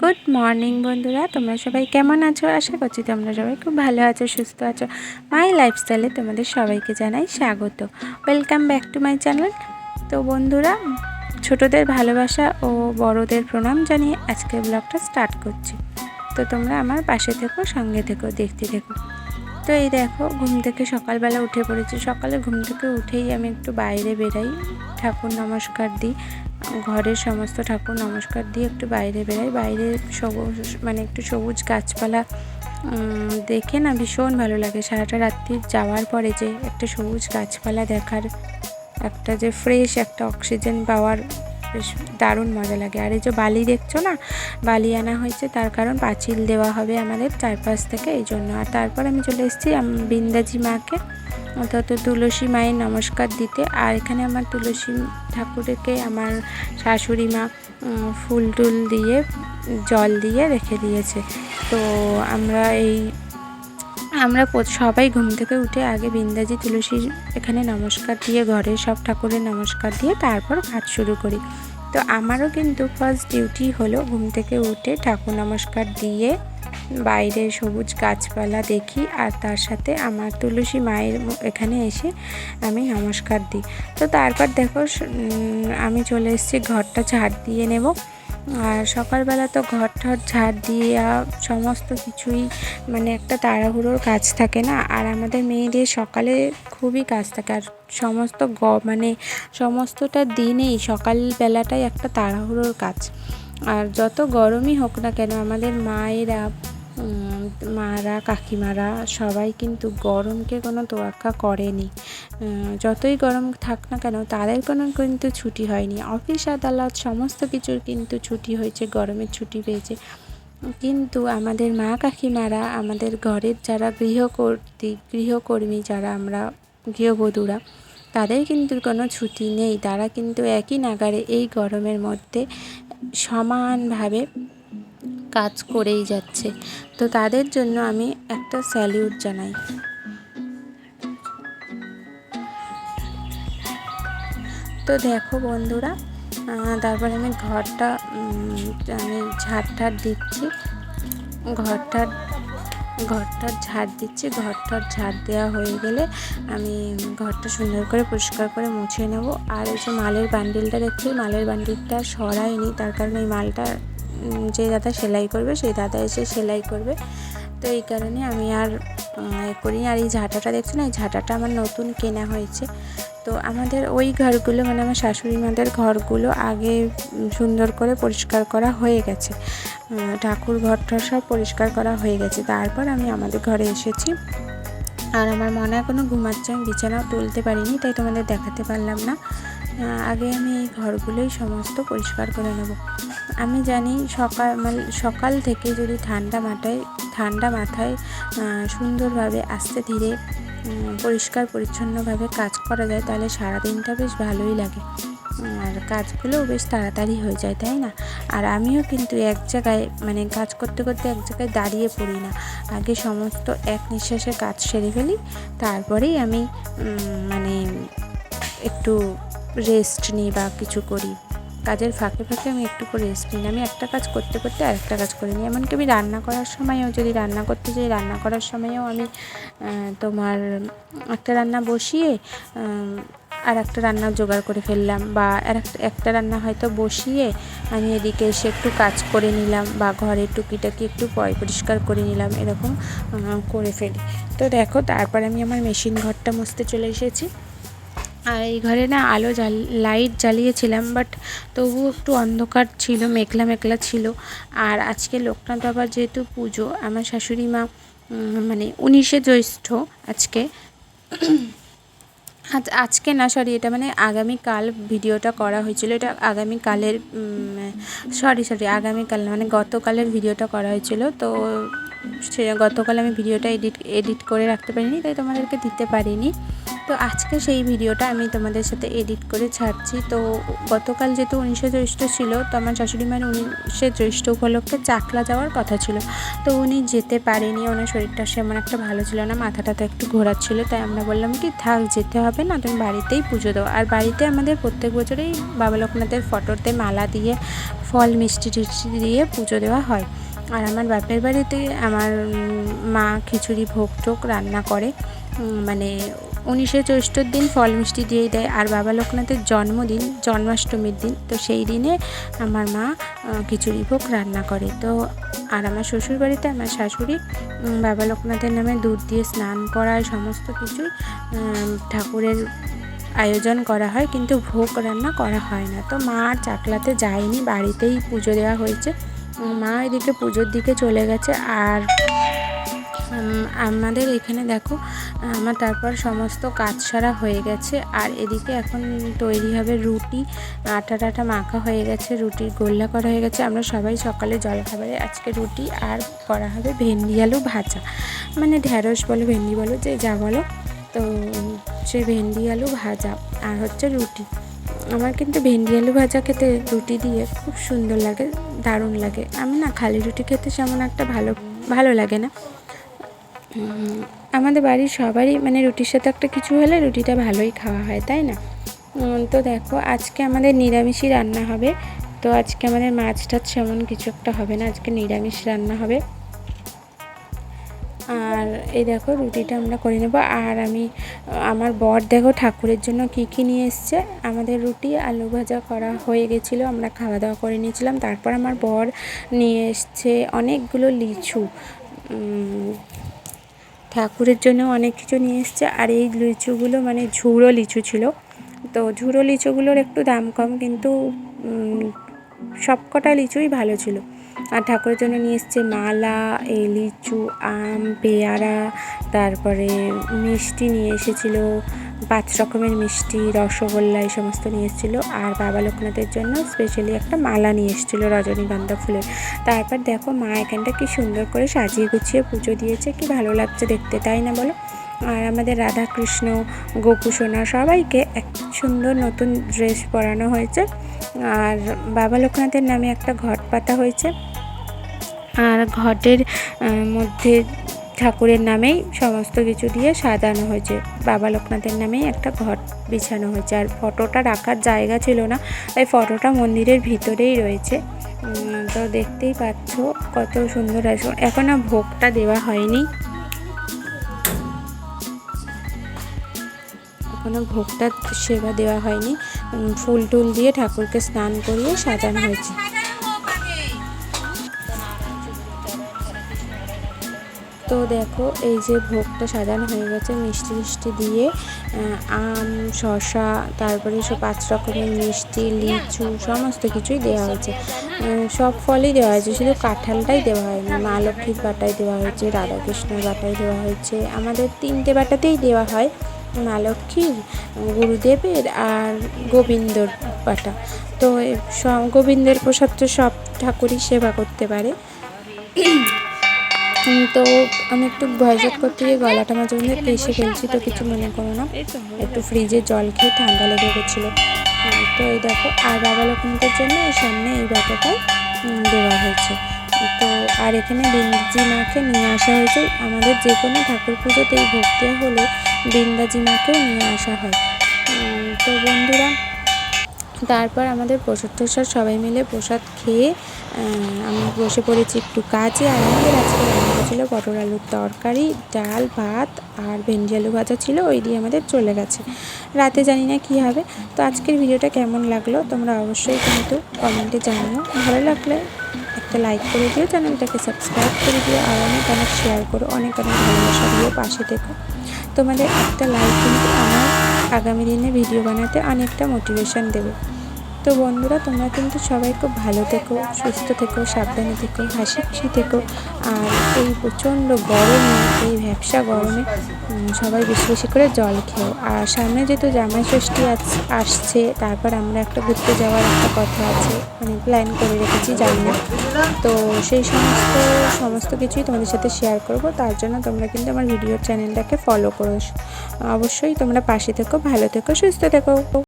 Good morning বন্ধুরা। তোমরা সবাই কেমন আছো? আশা করছি তোমরা সবাই খুব ভালো আছো, সুস্থ আছো। মাই লাইফস্টাইলে তোমাদের সবাইকে জানাই স্বাগত। Welcome back to my channel তো বন্ধুরা, ছোটদের ভালোবাসা ও বড়দের প্রণাম জানিয়ে আজকের ব্লগটা স্টার্ট করছি। তো তোমরা আমার পাশে থেকো, সঙ্গে থেকো, দেখতে থেকো। তো এই দেখো, ঘুম থেকে সকালবেলা উঠে পড়েছি। সকালে ঘুম থেকে উঠেই আমি একটু বাইরে বেরাই, ঠাকুর নমস্কার দিই। ঘরের সমস্ত ঠাকুর নমস্কার দিয়ে একটু বাইরে বেরাই বাইরে সবুজ মানে একটু সবুজ গাছপালা দেখে না ভীষণ ভালো লাগে। সারাটা রাত্রি যাওয়ার পরে যে একটা সবুজ গাছপালা দেখার, একটা যে ফ্রেশ একটা অক্সিজেন পাওয়ার বেশ দারুণ মজা লাগে। আর এই যে বালি দেখছ না? বালি আনা হয়েছে, তার কারণ পাঁচিল দেওয়া হবে আমাদের চারপাশ থেকে এই জন্য। আর তারপর আমি চলে এসেছি বিন্দাজি মাকে। অর্থাৎ তুলসী মায়ের নমস্কার দিতে। আর এখানে আমার তুলসী ঠাকুরকে আমার শাশুড়ি মা ফুল টুল দিয়ে, জল দিয়ে রেখে দিয়েছে। তো আমরা এই, আমরা সবাই ঘুম থেকে উঠে আগে বিন্দাজি তুলসী এখানে নমস্কার দিয়ে ঘরে সব ঠাকুরের নমস্কার দিয়ে তারপর কাজ শুরু করি। তো আমারও কিন্তু ফার্স্ট ডিউটি হলো ঘুম থেকে উঠে ঠাকুর নমস্কার দিয়ে বাইরে সবুজ গাছপালা দেখি আর তার সাথে আমার তুলসী মায়ের এখানে এসে আমি নমস্কার দিই। তো তারপর দেখো আমি চলে এসেছি, ঘরটা ঝাড় দিয়ে নেব। আর সকালবেলা তো ঘর ঠর ঝাড় দিয়ে সমস্ত কিছুই মানে একটা তাড়াহুড়োর কাজ থাকে না। আর আমাদের মেয়েদের সকালে খুবই কাজ থাকে। আর সমস্ত গ মানে সমস্তটা দিনেই সকালবেলাটাই একটা তাড়াহুড়োর কাজ। আর যত গরমই হোক না কেন আমাদের মায়েরা মারা, কাকিমারা সবাই কিন্তু গরমকে কোনো তোয়াক্কা করেনি। যতই গরম থাক না কেন তাদের কোনো কিন্তু ছুটি হয়নি। অফিস, আদালত সমস্ত কিছুর কিন্তু ছুটি হয়েছে, গরমের ছুটি পেয়েছে। কিন্তু আমাদের মা কাকিমারা, আমাদের ঘরের যারা গৃহকর্তী, গৃহকর্মী যারা আমরা গৃহবধূরা, তাদের কিন্তু কোনো ছুটি নেই। তারা কিন্তু একই নাগারে এই গরমের মধ্যে সমানভাবে কাজ করেই যাচ্ছে। তো তাদের জন্য আমি একটা স্যালিউট জানাই। তো দেখো বন্ধুরা তারপর আমি ঘরটা আমি ঝাড় ঠাড় দিচ্ছি। ঘরটার ঘরটার ঝাড় দিচ্ছি। ঘরটার ঝাড় দেওয়া হয়ে গেলে আমি ঘরটা সুন্দর করে পরিষ্কার করে মুছে নেব। আর এই যে মালের বান্ডিলটা দেখছি, মালের বান্ডিলটা সরাইনি, তার কারণে এই মালটা যে দাদা সেলাই করবে, সেই দাদা এসে সেলাই করবে। তো এই কারণে আমি আর করিনি আর এই ঝাঁটাটা দেখছ না? এই ঝাঁটাটা আমার নতুন কেনা হয়েছে। তো আমাদের ওই ঘরগুলো মানে আমার শাশুড়ি মাদের ঘরগুলো আগে সুন্দর করে পরিষ্কার করা হয়ে গেছে। ঠাকুর ঘরটা সব পরিষ্কার করা হয়ে গেছে। তারপর আমি আমাদের ঘরে এসেছি। আর আমার মনে হয় এখনও ঘুমাচ্ছে। আমি বিছানাও তুলতে পারিনি, তাই তোমাদের দেখাতে পারলাম না। আগে আমি এই ঘরগুলোই সমস্ত পরিষ্কার করে নেব। আমি জানি সকাল মানে সকাল থেকে যদি ঠান্ডা মাথায় ঠান্ডা মাথায় সুন্দরভাবে আস্তে ধীরে পরিষ্কার পরিচ্ছন্নভাবে কাজ করা যায়, তাহলে সারাদিনটা বেশ ভালোই লাগে। আর কাজগুলোও বেশ তাড়াতাড়ি হয়ে যায়, তাই না? আর আমিও কিন্তু এক জায়গায় মানে কাজ করতে করতে এক জায়গায় দাঁড়িয়ে পড়ি না। আগে সমস্ত এক নিঃশ্বাসে কাজ সেরে ফেলি, তারপরেই আমি মানে একটু রেস্ট নিই বা কিছু করি। কাজের ফাঁকে ফাঁকে আমি একটু করে রেস্ট নিই। আমি একটা কাজ করতে করতে আরেকটা কাজ করে নিই। এমনকি আমি রান্না করার সময়ও, যদি রান্না করতে যাই, রান্না করার সময়ও আমি তোমার একটা রান্না বসিয়ে আর একটা রান্না জোগাড় করে ফেললাম বা আর একটা একটা রান্না হয়তো বসিয়ে আমি এদিকে এসে একটু কাজ করে নিলাম বা ঘরের টুকিটাকি একটু পরিষ্কার করে নিলাম, এরকম করে ফেলি। তো দেখো, তারপর আমি আমার মেশিন ঘরটা মুছতে চলে এসেছি। আর এই ঘরে না আলো জ্বাল লাইট জ্বালিয়েছিলাম বাট তবুও একটু অন্ধকার ছিল, মেঘলা মেঘলা ছিল। আর আজকে লোকনাথ বাবার যেহেতু পুজো, আমার শাশুড়ি মা মানে উনিশে জ্যৈষ্ঠ আজকে। আজ, আজকে না সরি এটা মানে আগামীকাল ভিডিওটা করা হয়েছিল। এটা আগামীকালের সরি সরি আগামীকাল মানে গতকালের ভিডিওটা করা হয়েছিল। তো সে গতকাল আমি ভিডিওটা এডিট এডিট করে রাখতে পারিনি, তাই তোমাদেরকে দিতে পারিনি। তো আজকে সেই ভিডিওটা আমি তোমাদের সাথে এডিট করে ছাড়ছি। তো গতকাল যেহেতু উনিশে জ্যৈষ্ঠ ছিল, তো আমার শাশুড়ি মায়ের উনিশে জ্যৈষ্ঠ উপলক্ষে চাকলা যাওয়ার কথা ছিল। তো উনি যেতে পারেনি, ওনার শরীরটা সেমন একটা ভালো ছিল না, মাথাটা তো একটু ঘোরাচ্ছিল, তাই আমরা বললাম কি, থাক, যেতে হবে, না তুমি বাড়িতেই পুজো দাও। আর বাড়িতে আমাদের প্রত্যেক বছরেই বাবা লোকনাথের ফটোতে মালা দিয়ে, ফল মিষ্টি টিষ্টি দিয়ে পুজো দেওয়া হয়। আর আমার বাপের বাড়িতে আমার মা খিচুড়ি, ভোগ টোগ রান্না করে। মানে উনিশে জ্যৈষ্ঠর দিন ফল মিষ্টি দিয়েই দেয়। আর বাবা লোকনাথের জন্মদিন, জন্মাষ্টমীর দিন। তো সেই দিনে আমার মা খিচুড়ি, ভোগ রান্না করে। তো আর আমার শ্বশুর বাড়িতে আমার শাশুড়ি বাবা লোকনাথের নামে দুধ দিয়ে স্নান করায় সমস্ত কিছুই ঠাকুরের আয়োজন করা হয়। কিন্তু ভোগ রান্না করা হয় না। তো মা আর চাকলাতে যায়নি। বাড়িতেই পুজো দেওয়া হয়েছে। মা এদিকে পুজোর দিকে চলে গেছে আর আমাদের এখানে দেখো, আমার তারপর সমস্ত কাজ সারা হয়ে গেছে আর এদিকে এখন তৈরি হবে রুটি, আটা টাটা মাখা হয়ে গেছে, রুটির গোল্লা করা হয়ে গেছে, আমরা সবাই সকালে জলখাবারে আজকে রুটি আর করা হবে ভেন্ডি আলু ভাজা মানে ঢ্যাঁড়স বলো, ভেন্ডি বলো, যে যা বলো, তো সে ভেন্ডি আলু ভাজা আর হচ্ছে রুটি, আমার কিন্তু ভেন্ডি আলু ভাজা খেতে রুটি দিয়ে খুব সুন্দর লাগে দারুণ লাগে। আমি না খালি রুটি খেতে সেমন একটা ভালো ভালো লাগে না। আমাদের বাড়ির সবারই মানে রুটির সাথে একটা কিছু হলে রুটিটা ভালোই খাওয়া হয়, তাই না? তো দেখো, আজকে আমাদের নিরামিষই রান্না হবে। তো আজকে আমাদের মাছ টাছ সেমন কিছু একটা হবে না, আজকে নিরামিষ রান্না হবে। আর এই দেখো রুটিটা আমরা করে নেব। আর আমি, আমার বর দেখো ঠাকুরের জন্য কি কি নিয়ে এসছে। আমাদের রুটি, আলু ভাজা করা হয়ে গেছিল, আমরা খাওয়া দাওয়া করে নিয়েছিলাম। তারপর আমার বর নিয়ে এসছে অনেকগুলো লিচু। ঠাকুরের জন্য অনেক কিছু নিয়ে এসছে। আর এই লিচুগুলো মানে ঝুড়ো লিচু ছিল। তো ঝুড়ো লিচুগুলোর একটু দাম কম, কিন্তু সবকটা লিচুই ভালো ছিল। আর ঠাকুরের জন্য নিয়ে এসছে মালা এই লিচু, আম, পেয়ারা, তারপরে মিষ্টি নিয়ে এসেছিল, পাঁচ রকমের মিষ্টি, রসগোল্লা, এই সমস্ত নিয়ে এসেছিল। আর বাবা লোকনাথের জন্য স্পেশালি একটা মালা নিয়ে এসেছিল রজনীগন্ধা ফুলের। তারপর দেখো মা এখানটা কি সুন্দর করে সাজিয়ে গুছিয়ে পুজো দিয়েছে, কি ভালো লাগছে দেখতে, তাই না বলো? আর আমাদের রাধা কৃষ্ণ গোপুসোনা সবাইকে এক সুন্দর নতুন ড্রেস পরানো হয়েছে। আর বাবা লোকনাথের নামে একটা ঘট পাতা হয়েছে। আর ঘটের মধ্যে ঠাকুরের নামেই সমস্ত কিছু দিয়ে সাজানো হয়েছে। বাবা লোকনাথের নামেই একটা ঘট বিছানো হয়েছে। আর ফটোটা রাখার জায়গা ছিল না, তাই ফটোটা মন্দিরের ভিতরেই রয়েছে। তো দেখতেই পাচ্ছ কত সুন্দর। আছে এখনও ভোগটা দেওয়া হয়নি। এখনও ভোগটা সেবা দেওয়া হয়নি। ফুল টুল দিয়ে ঠাকুরকে স্নান করিয়ে সাজানো হয়েছে। তো দেখো, এই যে ভোগটা সাজানো হয়ে গেছে, মিষ্টি মিষ্টি দিয়ে আম, শসা, তারপরে সব পাঁচ রকমের মিষ্টি, লিচু, সমস্ত কিছুই দেওয়া হয়েছে। সব ফলই দেওয়া হয়েছে, শুধু কাঁঠালটাই দেওয়া হয়নি, মা লক্ষ্মীর বাটায় দেওয়া হয়েছে, রাধাকৃষ্ণের বাটায় দেওয়া হয়েছে। আমাদের তিনটে বাটাতেই দেওয়া হয়। মা লক্ষ্মীর গুরুদেবের আর গোবিন্দর বাটা তো সব গোবিন্দের প্রসাদ তো সব ঠাকুরই সেবা করতে পারে। তো আমি একটু আউট করতে গিয়ে গলাটা মাঝে মধ্যে পেশে ফেলছি তো কিছু মনে করো না। একটু ফ্রিজে জল খেয়ে ঠান্ডা লেগে গেছিল। তো এই দেখো আর বাবা লক্ষ্মীদের জন্য এই সামনে এই ব্যাপারটাই উম, দেওয়া হয়েছে। তো আর এখানে বিন্দাজি মাকে নিয়ে আসা হয়েছে। আমাদের যে কোনো ঠাকুর পুজোতে এই ভোগ দেওয়া হলে বিন্দাজি মাকেও নিয়ে আসা হয়। তো বন্ধুরা, তারপর আমাদের প্রসাদ টসাদ সবাই মিলে প্রসাদ খেয়ে আমি বসে পড়েছি একটু কাজে আর আমাদের আজকে রান্না ছিল পটল আলুর তরকারি, ডাল, ভাত আর ভেন্ডি আলু ভাজা ছিল, ওই দিয়ে আমাদের চলে গেছে। রাতে জানি না কী হবে। তো আজকের ভিডিওটা কেমন লাগল তোমরা অবশ্যই কিন্তু কমেন্টে জানিও। ভালো লাগলে একটা লাইক করে দিও চ্যানেলটাকে সাবস্ক্রাইব করে দিও, আর অনেক অনেক শেয়ার করো, অনেক অনেক ভালোবাসা দিও পাশে থেকো। তোমাদের একটা লাইক কিন্তু আমার আগামী দিনে ভিডিও বানাতে অনেকটা মোটিভেশন দেবে। তো বন্ধুরা, তোমরা কিন্তু সবাই খুব ভালো থেকো, সুস্থ থেকো, সাবধানে থেকো, হাসি খুশি থেকো। আর এই প্রচণ্ড গরমে, এই ভ্যাবসা গরমে সবাই বেশি বেশি করে জল খেও। আর সামনে যেহেতু জামাই ষষ্ঠী আস- আসছে, তারপর আমরা একটা ঘুরতে যাওয়ার একটা কথা আছে মানে প্ল্যান করে রেখেছি জানি না তো সেই সমস্ত সমস্ত কিছুই তোমাদের সাথে শেয়ার করব। তার জন্য তোমরা কিন্তু আমার ভিডিও চ্যানেলটাকে ফলো করো। অবশ্যই তোমরা পাশে থেকো, ভালো থেকো, সুস্থ থেকো।